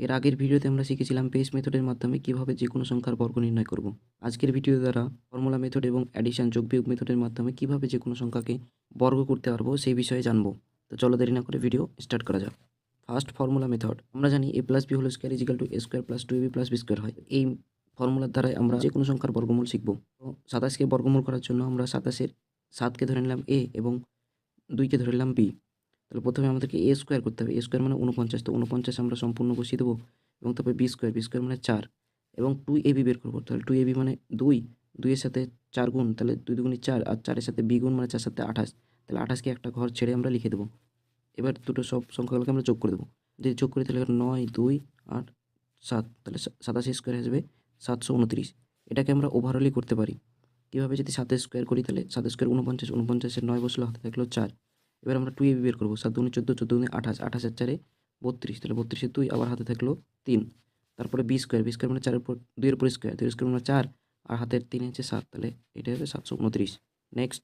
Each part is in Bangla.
এর আগের ভিডিওতে আমরা শিখেছিলাম বেস মেথডের মাধ্যমে কীভাবে যে কোনো সংখ্যার বর্গ নির্ণয় করব। আজকের ভিডিও দ্বারা ফর্মুলা মেথড এবং অ্যাডিশন যোগ বিয়োগ মেথডের মাধ্যমে কীভাবে যে কোনো সংখ্যাকে বর্গ করতে পারব সেই বিষয়ে জানব। তো চলো দেরি না করে ভিডিও স্টার্ট করা যাক। ফার্স্ট ফর্মুলা মেথড আমরা জানি A plus B whole square is equal to A square plus two B plus B square হয়। এই ফর্মুলার দ্বারাই আমরা যে কোনো সংখ্যার বর্গমূল শিখব। তো সাতাশকে বর্গমূল করার জন্য আমরা সাতাশের সাতকে ধরে নিলাম এ এবং দুইকে ধরে নিলাম বি তাহলে প্রথমে আমাদেরকে এ স্কোয়ার করতে হবে। এ স্কোয়ার মানে উনপঞ্চাশ তো উনপঞ্চাশ আমরা সম্পূর্ণ বসিয়ে দেবো এবং তারপরে বি স্কোয়ার বি স্কোয়ার মানে চার। এবং টু এ বি বের করব। তাহলে টু এ বি মানে দুই। দুইয়ের সাথে চার গুণ, তাহলে দুই দুগুণি চার আর চারের সাথে বি গুণ মানে চার সাথে আঠাশ। তাহলে আঠাশকে একটা ঘর ছেড়ে আমরা লিখে দেবো। এবার দুটো সব সংখ্যাগুলোকে আমরা যোগ করে দেবো। যদি যোগ করি তাহলে নয়, দুই, আট, সাত। তাহলে সাতাশি স্কোয়ার আসবে সাতশো উনত্রিশ। এটাকে আমরা ওভারঅলই করতে পারি। কীভাবে যদি সাতের স্কোয়ার করি তাহলে সাতের স্কোয়ার উনপঞ্চাশ উনপঞ্চাশের নয় বসল হাতে থাকল চার। এবার আমরা টু এবি বের করব। সাত দুগুণে চোদ্দ চোদ্দ দুগুণে আঠাশ আঠাশের চারে বত্রিশ। তাহলে বত্রিশের দুই আবার হাতে থাকল তিন। তারপরে বি স্কোয়ার বি স্কোয়ার মানে চারের উপর দুইয়ের উপর স্কোয়ার দুইয়ের স্কোয়ার মানে চার, আর হাতের তিন হচ্ছে সাত। তাহলে এটা হবে সাতশো উনত্রিশ। নেক্সট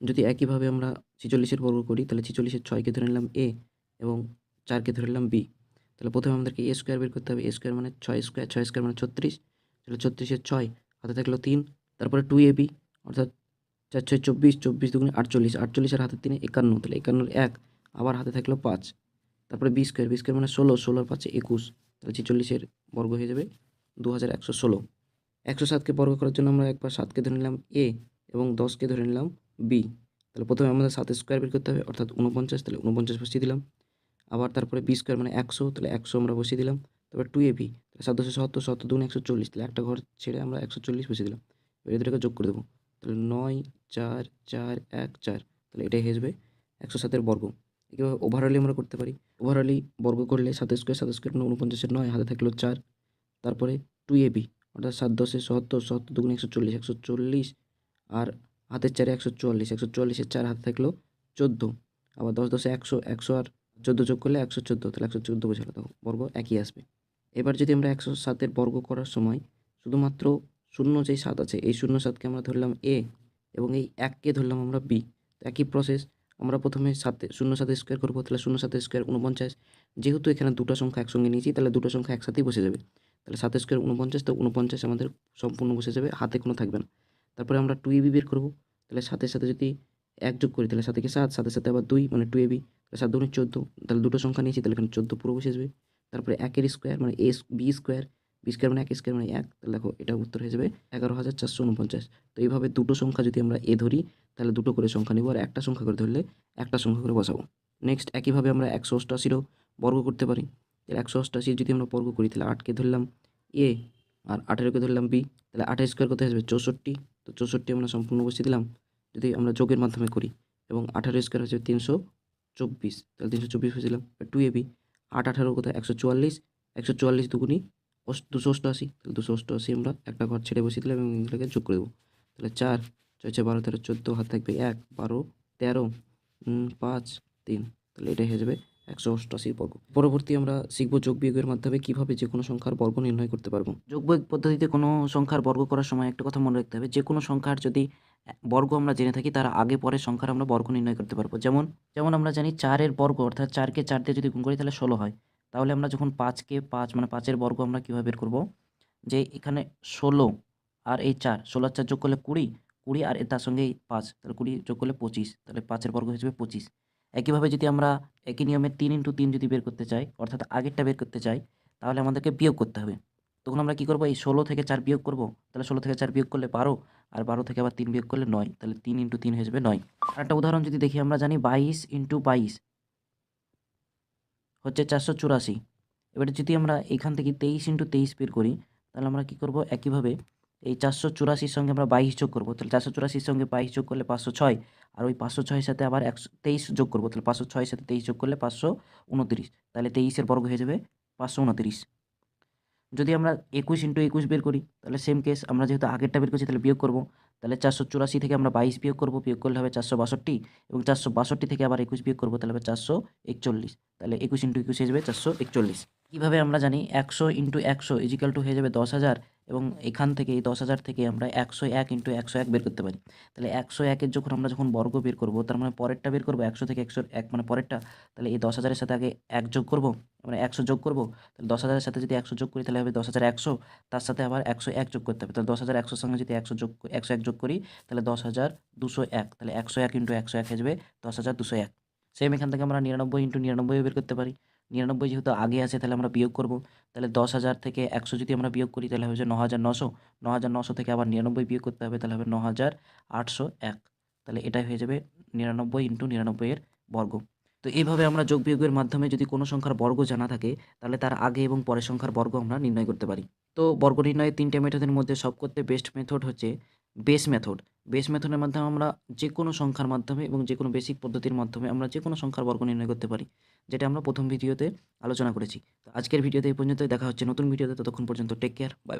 যদি একইভাবে আমরা ছিচল্লিশের বর্গ করি, তাহলে ছিচল্লিশের ছয়কে ধরে নিলাম এ এবং চারকে ধরে নিলাম বি তাহলে প্রথমে আমাদেরকে এ স্কোয়ার বের করতে হবে। এ স্কোয়ার মানে ছয় স্কোয়ার ছয় স্কোয়ার মানে ছত্রিশ। তাহলে ছত্রিশের ছয় হাতে থাকল তিন। তারপরে টু এ বি অর্থাৎ চার ছয় চব্বিশ চব্বিশ দুগুণে আটচল্লিশ, আটচল্লিশের হাতের তিনে একান্ন, তাহলে একান্নর এক, আবার হাতে থাকল পাঁচ। তারপরে বি স্কোয়ার বি স্কোয়ার মানে ষোলো, ষোলোর পাঁচে একুশ, তাহলে ছিচল্লিশের বর্গ হয়ে যাবে দু হাজার একশো ষোলো। একশো সাতকে বর্গ করার জন্য আমরা একবার সাতকে ধরে নিলাম এ এবং দশকে ধরে নিলাম বি। তাহলে প্রথমে আমাদের সাতের স্কোয়ার বের করতে হবে, অর্থাৎ উনপঞ্চাশ তাহলে উনপঞ্চাশ বসিয়ে দিলাম। আবার তারপরে বি স্কোয়ার মানে একশো, তাহলে একশো আমরা বসিয়ে দিলাম। তারপর টু এ বি, তাহলে সাতশো সত্তর সত্তর দুগুণ একশো চল্লিশ, তাহলে একটা ঘর ছেড়ে আমরা একশো চল্লিশ বসিয়ে দিলাম। এবার এদেরকে যোগ করে দেবো। তাহলে নয় চার চার এক চার। তাহলে এটাই হয়ে একশো সাতের বর্গ। এভাবে ওভারঅলি আমরা করতে পারি। ওভারঅলি বর্গ করলে সাত স্কোয়ার সাত স্কোয়ার উনপঞ্চাশের নয়, হাতে থাকল চার। তারপরে টু এ বি অর্থাৎ সাত দশে সত্তর সত্তর দুগুণ একশো চল্লিশ একশো চল্লিশ, আর হাতের চারে একশো চুয়াল্লিশ, একশো চুয়াল্লিশের চার হাতে থাকল চোদ্দ। আবার দশ দশে একশো একশো আর চোদ্দ যোগ করলে একশো চোদ্দ, তাহলে একশো চোদ্দ বসালে তো বর্গ একই আসবে। এবার যদি আমরা একশো সাতের বর্গ করার সময় শুধুমাত্র শূন্য যেই সাত আছে, এই শূন্য সাতকে আমরা ধরলাম এ এবং এই এককে ধরলাম আমরা বি তো একই প্রসেস আমরা প্রথমে সাতে, শূন্য সাথে স্কোয়ার করব, তাহলে শূন্য সাথে স্কোয়ার উনপঞ্চাশ যেহেতু এখানে দুটো সংখ্যা একসঙ্গে নিয়েছি, তাহলে দুটো সংখ্যা একসাথেই বসে যাবে। তাহলে সাত স্কোয়ার উনপঞ্চাশ তো উনপঞ্চাশ আমাদের সম্পূর্ণ বসে যাবে, হাতে কোনো থাকবে না। তারপরে আমরা টু এবি বের করব, তাহলে সাথে সাথে যদি এক যোগ করি, তাহলে সাথে সাত সাথে সাথে আবার দুই মানে টু এবি তাহলে সাত দুগুণে চোদ্দ, তাহলে দুটো সংখ্যা নিয়েছি, তাহলে এখানে চোদ্দ পুরো বসে যাবে। তারপরে একের স্কোয়ার মানে A B square B square মানে এক স্কোয়ার মানে এক, তাহলে দেখো এটা উত্তর হয়ে যাবে এগারো হাজার চারশো উনপঞ্চাশ। তো এইভাবে দুটো সংখ্যা যদি আমরা এ ধরি, তাহলে দুটো করে সংখ্যা নেব, আর একটা সংখ্যা করে ধরলে একটা সংখ্যা করে বসাবো। নেক্সট একইভাবে আমরা একশো অষ্টাশিরও বর্গ করতে পারি। তাহলে একশো অষ্টাশি যদি আমরা বর্গ করি, তাহলে আটকে ধরলাম এ, আর আঠেরোকে ধরলাম বি, তাহলে আঠের স্কোয়ার কত আসবে চৌষট্টি। তো চৌষট্টি আমরা সম্পূর্ণ বসিয়ে দিলাম, যদি আমরা যোগের মাধ্যমে করি, এবং আঠারো স্কোয়ার হচ্ছে তিনশো চব্বিশ। তাহলে তিনশো চব্বিশ বসিয়ে দিলাম টু বি আট আঠারো কোথায় একশো চুয়াল্লিশ। একশো চুয়াল্লিশ দুগুনি দুশো অষ্টআশি তাহলে দুশো অষ্টআশি আমরা একটা ঘর ছেড়ে বসিয়ে দিলাম এবং এগুলোকে যোগ করে দেবো। তাহলে চার, ছয় বারো, তেরো, চোদ্দ, হাত থাকবে এক, বারো, তেরো পাঁচ, তিন, তাহলে এটাই হয়ে যাবে একশো অষ্টআশি বর্গ। পরবর্তী আমরা শিখব যোগ বিয়োগের মাধ্যমে কীভাবে যে কোনো সংখ্যার বর্গ নির্ণয় করতে পারব। যোগ বিয়োগ পদ্ধতিতে কোনো সংখ্যার বর্গ করার সময় একটা কথা মনে রাখতে হবে, যে কোনো সংখ্যার যদি বর্গ আমরা জেনে থাকি তার আগে পরে সংখ্যার আমরা বর্গ নির্ণয় করতে পারব। যেমন যেমন আমরা জানি চারের বর্গ অর্থাৎ চারকে চার দিয়ে যদি গুণ করি তাহলে ষোলো হয়। তাহলে আমরা যখন পাঁচকে পাঁচ মানে পাঁচের বর্গ আমরা কীভাবে বের করব? যে এখানে ষোলো আর এই চার, ষোলো আর চার যোগ করলে কুড়ি কুড়ি আর তার সঙ্গে পাঁচ, তাহলে কুড়ি যোগ করলে পঁচিশ, তাহলে পাঁচের বর্গ যাবে পঁচিশ। একইভাবে যদি আমরা একই নিয়মে তিন ইন্টু তিন যদি বের করতে চাই, অর্থাৎ আগেরটা বের করতে চাই, তাহলে আমাদেরকে বিয়োগ করতে হবে। তখন আমরা কী করব? এই ষোলো থেকে চার বিয়োগ করব? তাহলে ষোলো থেকে চার বিয়োগ করলে বারো, আর বারো থেকে আবার তিন বিয়োগ করলে নয়, তাহলে তিন ইন্টু তিন হয়ে যাবে নয়। একটা উদাহরণ যদি দেখি, আমরা জানি বাইশ ইন্টু বাইশ হচ্ছে চারশো চুরাশি। এবারে যদি আমরা এখান থেকে তেইশ ইন্টু তেইশ বের করি, তাহলে আমরা কী করব? একইভাবে এই চারশো চুরাশির সঙ্গে আমরা বাইশ যোগ করব। তাহলে চারশো চুরাশির সঙ্গে বাইশ যোগ করলে পাঁচশো ছয়, আর ওই পাঁচশো ছয়ের সাথে আবার একশো, তেইশ যোগ করব। তাহলে পাঁচশো ছয়ের সাথে তেইশ যোগ করলে পাঁচশো উনত্রিশ। তাহলে তেইশের বর্গ হয়ে যাবে পাঁচশো উনত্রিশ। যদি আমরা একুশ ইন্টু একুশ বের করি, তাহলে সেম কেস আমরা যেহেতু আগেরটা বের করছি, তাহলে বিয়োগ করব। তাহলে চারশো চুরাশি থেকে আমরা বাইশ বিয়োগ করব, বিয়োগ করলে হবে চারশো বাষট্টি এবং চারশো বাষট্টি থেকে আবার একুশ বিয়োগ করব, তাহলে হবে চারশো একচল্লিশ। তাহলে একুশ ইন্টু একুশ হিসেবে চারশো একচল্লিশ। কীভাবে আমরা জানি একশো ইন্টু একশো ইজিক্যাল টু হয়ে যাবে দশ হাজার এবং এখান থেকে, এই দশ হাজার থেকে আমরা একশো এক ইন্টু একশো এক বের করতে পারি। তাহলে একশো একের যখন আমরা যখন বর্গ বের করব, তার মানে পরেরটা বের করব একশো থেকে একশো এক মানে পরেরটা, তাহলে এই দশ হাজারের সাথে আগে এক যোগ করব মানে একশো যোগ করব, তাহলে দশ হাজারের সাথে যদি একশো যোগ করি, তাহলে হবে দশ হাজার একশো, তার সাথে আবার একশো এক যোগ করতে হবে। তাহলে দশ হাজার একশোর সঙ্গে যদি একশো যোগ, একশো এক যোগ করি, তাহলে দশ হাজার দুশো এক, তাহলে একশো এক ইন্টু একশো এক হয়ে যাবে দশ হাজার দুশো এক। সেম এখান থেকে আমরা নিরানব্বই ইন্টু নিরানব্বই বের করতে পারি। নিরানব্বই যেহেতু আগে আছে, তাহলে আমরা বিয়োগ করব। তাহলে দশ হাজার থেকে একশো যদি আমরা বিয়োগ করি, তাহলে হচ্ছে ন হাজার নশো। ন হাজার নশো থেকে আবার নিরানব্বই বিয়োগ করতে হবে, তাহলে হবে ন হাজার আটশো এক। তাহলে এটাই হয়ে যাবে নিরানব্বই ইন্টু নিরানব্বইয়ের বর্গ। তো এইভাবে আমরা যোগ বিয়োগের মাধ্যমে যদি কোনো সংখ্যার বর্গ জানা থাকে, তাহলে তার আগে এবং পরের সংখ্যার বর্গ আমরা নির্ণয় করতে পারি। তো বর্গ নির্ণয়ের তিনটে মেথডের মধ্যে সব করতে বেস্ট মেথড হচ্ছে বেস মেথড বেস মেথডের মাধ্যমে আমরা যে কোনো সংখ্যার মাধ্যমে এবং যে কোনো বেসিক পদ্ধতির মাধ্যমে আমরা যে কোনো সংখ্যার বর্গ নির্ণয় করতে পারি, যেটা আমরা প্রথম ভিডিওতে আলোচনা করেছি। তো আজকের ভিডিওতে এই পর্যন্ত দেখা হচ্ছে নতুন ভিডিওতে ততক্ষণ পর্যন্ত টেক কেয়ার বাই